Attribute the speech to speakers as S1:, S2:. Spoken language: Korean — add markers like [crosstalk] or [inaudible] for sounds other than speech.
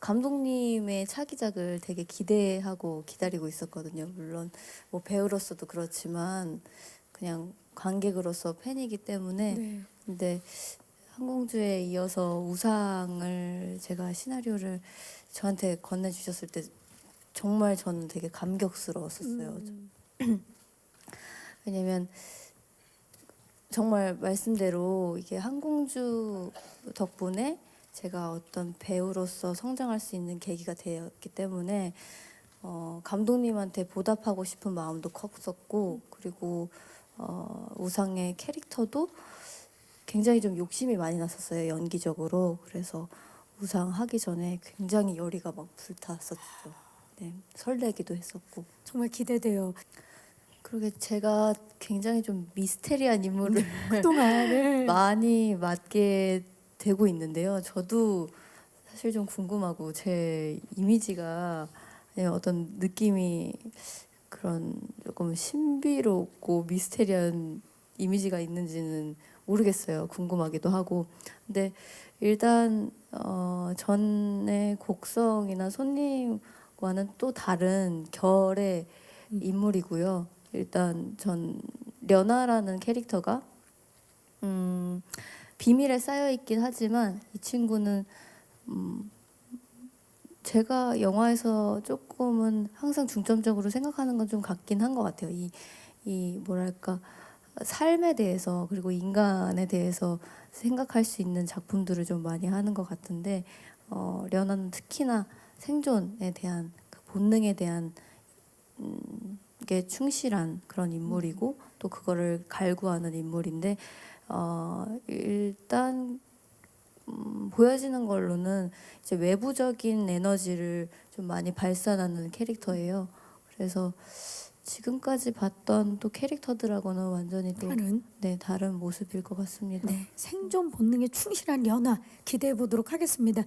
S1: 감독님의 차기작을 되게 기대하고 기다리고 있었거든요. 물론 뭐 배우로서도 그렇지만 그냥 관객으로서 팬이기 때문에
S2: 네.
S1: 근데 항공주에 이어서 우상을 제가 시나리오를 저한테 건네주셨을 때 정말 저는 되게 감격스러웠었어요.
S2: 음, [clears throat]
S1: 왜냐면 정말 말씀대로 이게 항공주 덕분에 제가 어떤 배우로서 성장할 수 있는 계기가 되었기 때문에 어, 감독님한테 보답하고 싶은 마음도 컸었고 그리고 어, 우상의 캐릭터도 굉장히 좀 욕심이 많이 났었어요 연기적으로 그래서 우상 하기 전에 굉장히 열의가 막 불탔었죠. 네, 설레기도 했었고
S2: 정말 기대돼요.
S1: 그러게 제가 굉장히 좀 미스테리한 인물을
S2: 그동안을 [laughs]
S1: 많이 맡게 되고 있는데요. 저도 사실 좀 궁금하고 제 이미지가 예, 어떤 느낌이 그런 조금 신비롭고 미스테리한 이미지가 있는지는 모르겠어요. 궁금하기도 하고. 근데 일단 어, 전의 곡성이나 손님과는 또 다른 결의
S2: 음.
S1: 인물이고요. 일단 전 려나라는 캐릭터가 음, 비밀에 쌓여 있긴 하지만 이 친구는 음, 제가 영화에서 조금은 항상 중점적으로 생각하는 건 좀 같긴 한 것 같아요. 이, 이 뭐랄까 삶에 대해서 그리고 인간에 대해서 생각할 수 있는 작품들을 좀 많이 하는 것 같은데 어, 려나는 특히나 생존에 대한 그 본능에 대한 음, 게 충실한 그런 인물이고 또 그거를 갈구하는 인물인데 어, 일단 음, 보여지는 걸로는 이제 외부적인 에너지를 좀 많이 발산하는 캐릭터예요. 그래서 지금까지 봤던 또 캐릭터들하고는 완전히 또
S2: 다른
S1: 네, 다른 모습일 것 같습니다.
S2: 네, 생존 본능에 충실한 연화 기대해 보도록 하겠습니다.